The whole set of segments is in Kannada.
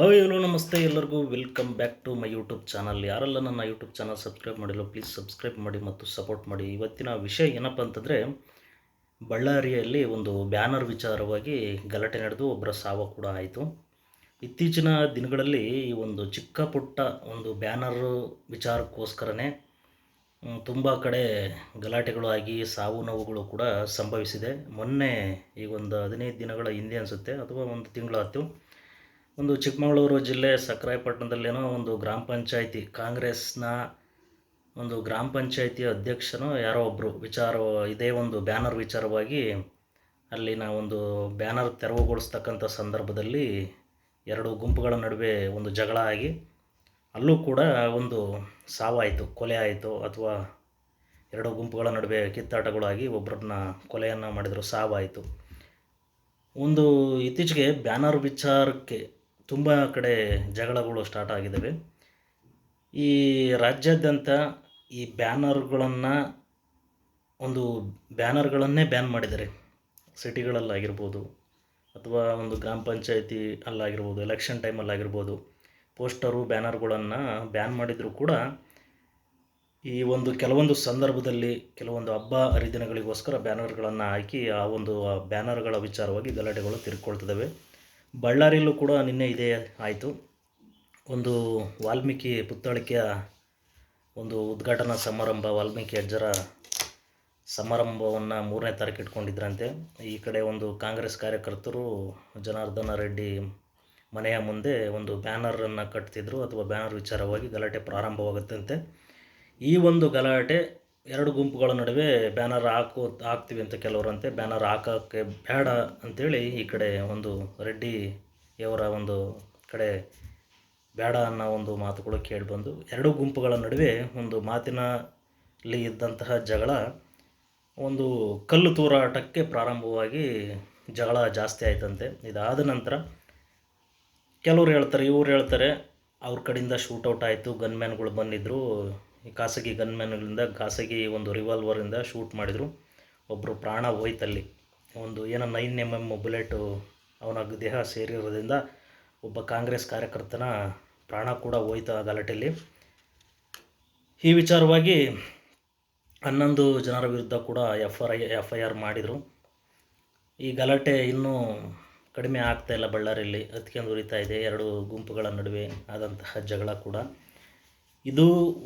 ಹಾಯ್ ಹಲೋ, ನಮಸ್ತೆ ಎಲ್ಲರಿಗೂ. Welcome back to my YouTube channel ಯಾರೆಲ್ಲ ನನ್ನ ಯೂಟ್ಯೂಬ್ ಚಾನಲ್ ಸಬ್ಸ್ಕ್ರೈಬ್ ಮಾಡಿಲ್ಲ ಪ್ಲೀಸ್ ಸಬ್ಸ್ಕ್ರೈಬ್ ಮಾಡಿ ಮತ್ತು ಸಪೋರ್ಟ್ ಮಾಡಿ. ಇವತ್ತಿನ ವಿಷಯ ಏನಪ್ಪ ಅಂತಂದರೆ, ಬಳ್ಳಾರಿಯಲ್ಲಿ ಒಂದು ಬ್ಯಾನರ್ ವಿಚಾರವಾಗಿ ಗಲಾಟೆ ನಡೆದು ಒಬ್ಬರ ಸಾವು ಕೂಡ ಆಯಿತು. ಇತ್ತೀಚಿನ ದಿನಗಳಲ್ಲಿ ಈ ಒಂದು ಚಿಕ್ಕ ಪುಟ್ಟ ಒಂದು ಬ್ಯಾನರ್ ವಿಚಾರಕ್ಕೋಸ್ಕರನೇ ತುಂಬ ಕಡೆ ಗಲಾಟೆಗಳು ಆಗಿ ಸಾವು ನೋವುಗಳು ಕೂಡ ಸಂಭವಿಸಿದೆ. ಮೊನ್ನೆ ಈ ಒಂದು ಹದಿನೈದು ದಿನಗಳ ಹಿಂದೆ ಅನಿಸುತ್ತೆ, ಅಥವಾ ಒಂದು ತಿಂಗಳು ಆಯ್ತು ಒಂದು ಚಿಕ್ಕಮಗಳೂರು ಜಿಲ್ಲೆ ಸಕ್ರಾಯಪಟ್ಟಣದಲ್ಲೇನೋ ಒಂದು ಗ್ರಾಮ ಪಂಚಾಯಿತಿ ಕಾಂಗ್ರೆಸ್ನ ಒಂದು ಗ್ರಾಮ ಪಂಚಾಯಿತಿ ಅಧ್ಯಕ್ಷನೋ ಯಾರೋ ಒಬ್ಬರು ವಿಚಾರ, ಇದೇ ಒಂದು ಬ್ಯಾನರ್ ವಿಚಾರವಾಗಿ ಅಲ್ಲಿನ ಒಂದು ಬ್ಯಾನರ್ ತೆರವುಗೊಳಿಸ್ತಕ್ಕಂಥ ಸಂದರ್ಭದಲ್ಲಿ ಎರಡು ಗುಂಪುಗಳ ನಡುವೆ ಒಂದು ಜಗಳ ಆಗಿ ಅಲ್ಲೂ ಕೂಡ ಒಂದು ಸಾವಾಯಿತು, ಕೊಲೆ ಆಯಿತು. ಅಥವಾ ಎರಡು ಗುಂಪುಗಳ ನಡುವೆ ಕಿತ್ತಾಟಗಳಾಗಿ ಒಬ್ಬರನ್ನ ಕೊಲೆಯನ್ನು ಮಾಡಿದರು, ಸಾವಾಯಿತು. ಒಂದು ಇತ್ತೀಚೆಗೆ ಬ್ಯಾನರ್ ವಿಚಾರಕ್ಕೆ ತುಂಬ ಕಡೆ ಜಗಳಗಳು ಸ್ಟಾರ್ಟ್ ಆಗಿದ್ದಾವೆ ಈ ರಾಜ್ಯಾದ್ಯಂತ ಈ ಬ್ಯಾನರ್ಗಳನ್ನು ಒಂದು ಬ್ಯಾನರ್ಗಳನ್ನೇ ಬ್ಯಾನ್ ಮಾಡಿದ್ದಾರೆ. ಸಿಟಿಗಳಲ್ಲಾಗಿರ್ಬೋದು ಅಥವಾ ಒಂದು ಗ್ರಾಮ ಪಂಚಾಯತಿ ಅಲ್ಲಾಗಿರ್ಬೋದು ಎಲೆಕ್ಷನ್ ಟೈಮಲ್ಲಾಗಿರ್ಬೋದು ಪೋಸ್ಟರು ಬ್ಯಾನರ್ಗಳನ್ನು ಬ್ಯಾನ್ ಮಾಡಿದರೂ ಕೂಡ ಈ ಒಂದು ಕೆಲವೊಂದು ಸಂದರ್ಭದಲ್ಲಿ, ಕೆಲವೊಂದು ಹಬ್ಬ ಹರಿದಿನಗಳಿಗೋಸ್ಕರ ಬ್ಯಾನರ್ಗಳನ್ನು ಹಾಕಿ ಆ ಒಂದು ಬ್ಯಾನರ್ಗಳ ವಿಚಾರವಾಗಿ ಗಲಾಟೆಗಳು ತಿರುಗಿಕೊಳ್ತಿದ್ದಾವೆ ಬಳ್ಳಾರಿಯಲ್ಲೂ ಕೂಡ ನಿನ್ನೆ ಇದೇ ಆಯಿತು. ಒಂದು ವಾಲ್ಮೀಕಿ ಪುತ್ಥಳಿಕೆಯ ಒಂದು ಉದ್ಘಾಟನಾ ಸಮಾರಂಭ, ವಾಲ್ಮೀಕಿ ಅಜ್ಜರ ಸಮಾರಂಭವನ್ನು ಮೂರನೇ ತಾರೀಕು ಇಟ್ಕೊಂಡಿದ್ರಂತೆ. ಈ ಕಡೆ ಒಂದು ಕಾಂಗ್ರೆಸ್ ಕಾರ್ಯಕರ್ತರು ಜನಾರ್ದನ ರೆಡ್ಡಿ ಮನೆಯ ಮುಂದೆ ಒಂದು ಬ್ಯಾನರನ್ನು ಕಟ್ತಿದ್ರು, ಅಥವಾ ಬ್ಯಾನರ್ ವಿಚಾರವಾಗಿ ಗಲಾಟೆ ಪ್ರಾರಂಭವಾಗುತ್ತಂತೆ. ಈ ಒಂದು ಗಲಾಟೆ ಎರಡು ಗುಂಪುಗಳ ನಡುವೆ ಬ್ಯಾನರ್ ಹಾಕು, ಹಾಕ್ತೀವಿ ಅಂತ ಕೆಲವರಂತೆ. ಬ್ಯಾನರ್ ಹಾಕೋಕ್ಕೆ ಬೇಡ ಅಂಥೇಳಿ ಈ ಕಡೆ ಒಂದು ರೆಡ್ಡಿಯವರ ಒಂದು ಕಡೆ ಬೇಡ ಅನ್ನೋ ಒಂದು ಮಾತುಗಳು ಕೇಳಿಬಂದು, ಎರಡು ಗುಂಪುಗಳ ನಡುವೆ ಒಂದು ಮಾತಿನಲ್ಲಿ ಇದ್ದಂತಹ ಜಗಳ ಒಂದು ಕಲ್ಲು ತೂರಾಟಕ್ಕೆ ಪ್ರಾರಂಭವಾಗಿ ಜಗಳ ಜಾಸ್ತಿ ಆಯ್ತಂತೆ. ಇದಾದ ನಂತರ ಕೆಲವ್ರು ಹೇಳ್ತಾರೆ, ಇವ್ರು ಹೇಳ್ತಾರೆ, ಅವ್ರ ಕಡೆಯಿಂದ ಶೂಟೌಟ್ ಆಯಿತು, ಗನ್ಮ್ಯಾನ್ಗಳು ಬಂದಿದ್ದರು ಖಾಸಗಿ ಗನ್ಮ್ಯಾನ್ಗಳಿಂದ, ಖಾಸಗಿ ಒಂದು ರಿವಾಲ್ವರಿಂದ ಶೂಟ್ ಮಾಡಿದರು. ಒಬ್ಬರು ಪ್ರಾಣ ಹೋಯ್ತಲ್ಲಿ. ಒಂದು ಏನೋ ನೈನ್ ಎಂ ಎಂ ಬುಲೆಟು ಅವನ ದೇಹ ಸೇರಿರೋದ್ರಿಂದ ಒಬ್ಬ ಕಾಂಗ್ರೆಸ್ ಕಾರ್ಯಕರ್ತನ ಪ್ರಾಣ ಕೂಡ ಹೋಯ್ತು ಆ ಗಲಾಟೆಯಲ್ಲಿ. ಈ ವಿಚಾರವಾಗಿ ಹನ್ನೊಂದು ಜನರ ವಿರುದ್ಧ ಕೂಡ F R I F I R ಮಾಡಿದರು. ಈ ಗಲಾಟೆ ಇನ್ನೂ ಕಡಿಮೆ ಆಗ್ತಾ ಇಲ್ಲ ಬಳ್ಳಾರಿಯಲ್ಲಿ. ಅದಕ್ಕೆ ಉರಿತಾ ಇದೆ. ಎರಡು ಗುಂಪುಗಳ ನಡುವೆ ಆದಂತಹ ಜಗಳ ಕೂಡ. ಇದು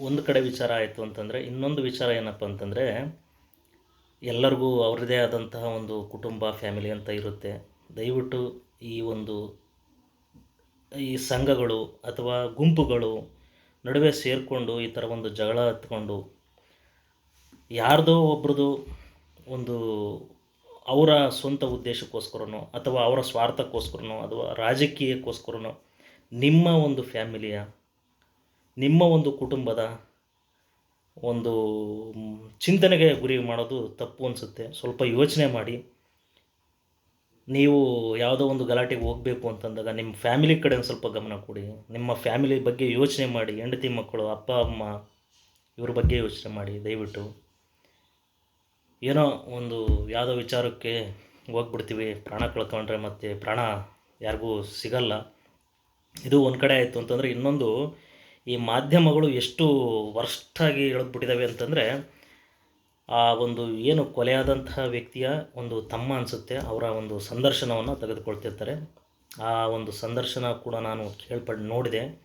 ಒಂದು ಕಡೆ ವಿಚಾರ ಆಯಿತು ಅಂತಂದರೆ, ಇನ್ನೊಂದು ವಿಚಾರ ಏನಪ್ಪ ಅಂತಂದರೆ, ಎಲ್ಲರಿಗೂ ಅವ್ರದ್ದೇ ಆದಂತಹ ಒಂದು ಕುಟುಂಬ ಫ್ಯಾಮಿಲಿ ಅಂತ ಇರುತ್ತೆ. ದಯವಿಟ್ಟು ಈ ಒಂದು ಈ ಸಂಘಗಳು ಅಥವಾ ಗುಂಪುಗಳು ನಡುವೆ ಸೇರಿಕೊಂಡು ಈ ಥರ ಒಂದು ಜಗಳ ಹತ್ಕೊಂಡು ಯಾರ್ದೋ ಒಬ್ರದ್ದು ಒಂದು ಅವರ ಸ್ವಂತ ಉದ್ದೇಶಕ್ಕೋಸ್ಕರನೋ ಅಥವಾ ಅವರ ಸ್ವಾರ್ಥಕ್ಕೋಸ್ಕರನೋ ಅಥವಾ ರಾಜಕೀಯಕ್ಕೋಸ್ಕರನೋ ನಿಮ್ಮ ಒಂದು ಫ್ಯಾಮಿಲಿಯ ನಿಮ್ಮ ಒಂದು ಕುಟುಂಬದ ಒಂದು ಚಿಂತನೆಗೆ ಗುರಿ ಮಾಡೋದು ತಪ್ಪು ಅನಿಸುತ್ತೆ. ಸ್ವಲ್ಪ ಯೋಚನೆ ಮಾಡಿ. ನೀವು ಯಾವುದೋ ಒಂದು ಗಲಾಟೆಗೆ ಹೋಗಬೇಕು ಅಂತಂದಾಗ ನಿಮ್ಮ ಫ್ಯಾಮಿಲಿ ಕಡೆ ಒಂದು ಸ್ವಲ್ಪ ಗಮನ ಕೊಡಿ. ನಿಮ್ಮ ಫ್ಯಾಮಿಲಿ ಬಗ್ಗೆ ಯೋಚನೆ ಮಾಡಿ. ಹೆಂಡತಿ ಮಕ್ಕಳು, ಅಪ್ಪ, ಅಮ್ಮ ಇವ್ರ ಬಗ್ಗೆ ಯೋಚನೆ ಮಾಡಿ. ದಯವಿಟ್ಟು. ಏನೋ ಒಂದು ಯಾವುದೋ ವಿಚಾರಕ್ಕೆ ಹೋಗ್ಬಿಡ್ತೀವಿ. ಪ್ರಾಣ ಕಳ್ಕೊಂಡ್ರೆ ಮತ್ತು ಪ್ರಾಣ ಯಾರಿಗೂ ಸಿಗಲ್ಲ. ಇದು ಒಂದು ಕಡೆ ಆಯಿತು ಅಂತಂದರೆ ಇನ್ನೊಂದು ಈ ಮಾಧ್ಯಮಗಳು ಎಷ್ಟು ವರ್ಸ್ಟಾಗಿ ಎಳೆದ್ಬಿಟ್ಟಿದ್ದಾವೆ ಅಂತಂದರೆ, ಆ ಒಂದು ಏನು ಕೊಲೆಯಾದಂತಹ ವ್ಯಕ್ತಿಯ ಒಂದು ತಮ್ಮ ಅನಿಸುತ್ತೆ, ಅವರ ಒಂದು ಸಂದರ್ಶನವನ್ನು ತೆಗೆದುಕೊಳ್ತಿರ್ತಾರೆ. ಆ ಒಂದು ಸಂದರ್ಶನ ಕೂಡ ನಾನು ಕೇಳ್ಪಟ್ಟು ನೋಡಿದೆ.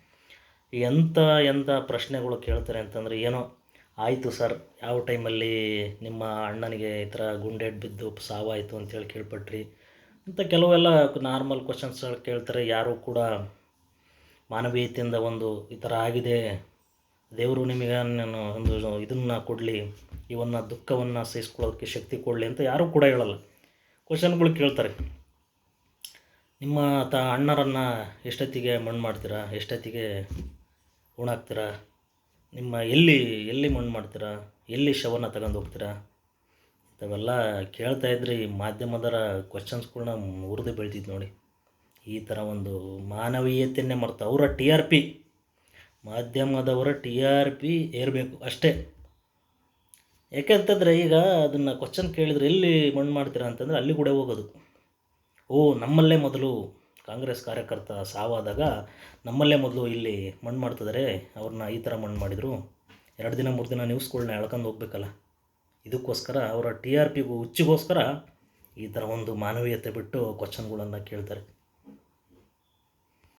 ಎಂಥ ಎಂಥ ಪ್ರಶ್ನೆಗಳು ಕೇಳ್ತಾರೆ ಅಂತಂದರೆ, ಏನೋ, ಆಯಿತು ಸರ್, ಯಾವ ಟೈಮಲ್ಲಿ ನಿಮ್ಮ ಅಣ್ಣನಿಗೆ ಈ ಥರ ಗುಂಡೇಟ್ ಬಿದ್ದು ಸಾವಾಯಿತು ಅಂತೇಳಿ ಕೇಳ್ಪಟ್ರಿ? ಅಂತ ಕೆಲವೆಲ್ಲ ನಾರ್ಮಲ್ ಕ್ವಶನ್ಸ್ಗಳು ಕೇಳ್ತಾರೆ. ಯಾರೂ ಕೂಡ ಮಾನವೀಯತೆಯಿಂದ ಒಂದು ಈ ಥರ ಆಗಿದೆ. ದೇವರು ನಿಮಗೆ ನಾನು ಒಂದು ಇದನ್ನು ಕೊಡಲಿ, ಇವನ್ನ ದುಃಖವನ್ನು ಸಹಿಸ್ಕೊಳ್ಳೋದಕ್ಕೆ ಶಕ್ತಿ ಕೊಡಲಿ ಅಂತ ಯಾರೂ ಕೂಡ ಹೇಳಲ್ಲ. ಕ್ವಶನ್ಗಳು ಕೇಳ್ತಾರೆ. ನಿಮ್ಮ ತ ಅಣ್ಣರನ್ನು ಎಷ್ಟೊತ್ತಿಗೆ ಮಣ್ಣು ಮಾಡ್ತೀರಾ? ಎಷ್ಟೊತ್ತಿಗೆ ಉಣಾಕ್ತೀರಾ? ನಿಮ್ಮ ಎಲ್ಲಿ ಎಲ್ಲಿ ಮಣ್ಣು ಮಾಡ್ತೀರಾ? ಎಲ್ಲಿ ಶವನ ತಗೊಂಡು ಹೋಗ್ತೀರಾ? ಇಂಥವೆಲ್ಲ ಕೇಳ್ತಾ ಇದ್ರೆ. ಈ ಮಾಧ್ಯಮದರ ಕ್ವಶನ್ಸ್ಗಳನ್ನ ಉರಿದು ಬೆಳ್ತಿದ್ದು ನೋಡಿ. ಈ ಥರ ಒಂದು ಮಾನವೀಯತೆಯನ್ನೇ ಮರ್ತು ಅವರ ಟಿ ಆರ್ ಪಿ ಮಾಧ್ಯಮದವರ ಟಿ ಆರ್ ಪಿ ಏರಬೇಕು ಅಷ್ಟೇ. ಯಾಕೆಂತಂದರೆ ಈಗ ಅದನ್ನು ಕ್ವಶನ್ ಕೇಳಿದ್ರೆ ಎಲ್ಲಿ ಮಣ್ಣು ಮಾಡ್ತೀರಾ ಅಂತಂದರೆ ಅಲ್ಲಿ ಕೂಡ ಹೋಗೋದು. ಓ, ನಮ್ಮಲ್ಲೇ ಮೊದಲು ಕಾಂಗ್ರೆಸ್ ಕಾರ್ಯಕರ್ತ ಸಾವಾದಾಗ ನಮ್ಮಲ್ಲೇ ಮೊದಲು ಇಲ್ಲಿ ಮಣ್ಣು ಮಾಡ್ತಿದ್ದಾರೆ ಅವ್ರನ್ನ ಈ ಥರ ಮಣ್ಣು ಮಾಡಿದರು. ಎರಡು ದಿನ, ಮೂರು ದಿನ ನ್ಯೂಸ್ಗಳನ್ನ ಎಳ್ಕೊಂಡು ಹೋಗ್ಬೇಕಲ್ಲ. ಇದಕ್ಕೋಸ್ಕರ ಅವರ ಟಿ ಆರ್ ಪಿಗೂ ಹುಚ್ಚಿಗೋಸ್ಕರ ಈ ಥರ ಒಂದು ಮಾನವೀಯತೆ ಬಿಟ್ಟು ಕ್ವಶನ್ಗಳನ್ನು ಕೇಳ್ತಾರೆ.